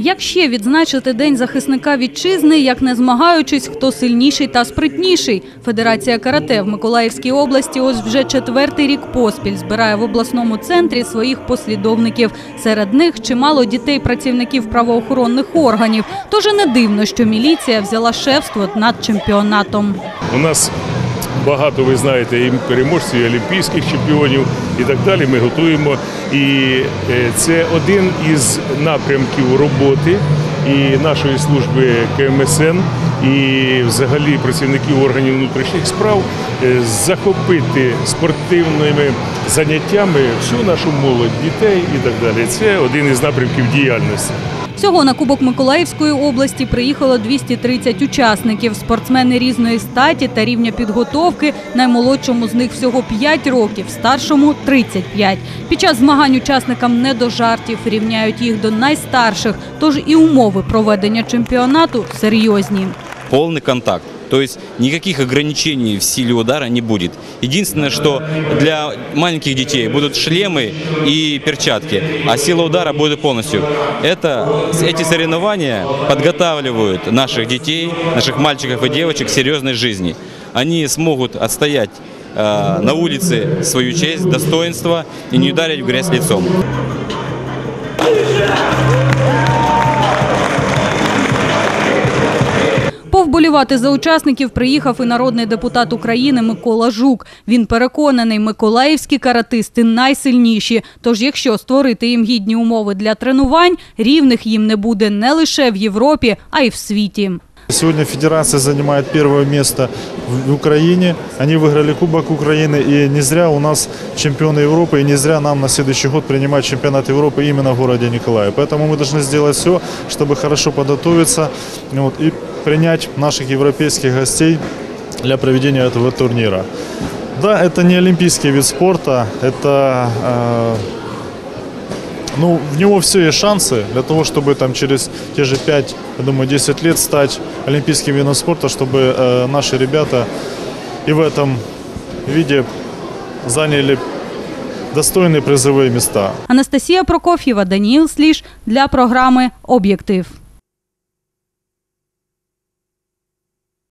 Як ще відзначити День захисника вітчизни, як не змагаючись, хто сильніший та спритніший? Федерація карате в Миколаївській області ось вже четвертий рік поспіль збирає в обласному центрі своїх послідовників. Серед них чимало дітей працівників правоохоронних органів. Тож не дивно, що міліція взяла шефство над чемпіонатом. У нас багато, ви знаєте, і переможців, і олімпійських чемпіонів і так далі. Ми готуємо. І е, це один із напрямків роботи і нашої служби КМСН, і взагалі працівників органів внутрішніх справ е, захопити спортивними заняттями всю нашу молодь, дітей і так далі. Це один із напрямків діяльності. Всього на Кубок Миколаївської області приїхало 230 учасників. Спортсмени різної статі та рівня підготовки. Наймолодшому з них всього 5 років, старшому 35. Під час змагань учасникам не до жартів рівняють їх до найстарших. Тож і умови проведення чемпіонату серйозні. Повний контакт. То есть никаких ограничений в силе удара не будет. Единственное, что для маленьких детей будут шлемы и перчатки, а сила удара будет полностью. Это, эти соревнования подготавливают наших детей, наших мальчиков и девочек к серьезной жизни. Они смогут отстоять э, на улице свою честь, достоинство и не ударить в грязь лицом. Повболівати за учасників приїхав і народний депутат України Микола Жук. Він переконаний, миколаївські каратисти найсильніші. Тож, якщо створити їм гідні умови для тренувань, рівних їм не буде не лише в Європі, а й в світі. Сегодня федерация занимает первое место в Украине. Они выиграли Кубок Украины. И не зря у нас чемпионы Европы. И не зря нам на следующий год принимать чемпионат Европы именно в городе Николаев. Поэтому мы должны сделать все, чтобы хорошо подготовиться вот, и принять наших европейских гостей для проведения этого турнира. Да, это не олимпийский вид спорта. Это э, ну, в него все есть шансы для того, чтобы там через те же 5, я думаю, 10 лет стать олимпийским видом спорта, чтобы э, наши ребята и в этом виде заняли достойные призовые места. Анастасія Прокоф'єва, Даніїл Сліж для програми Об'єктив.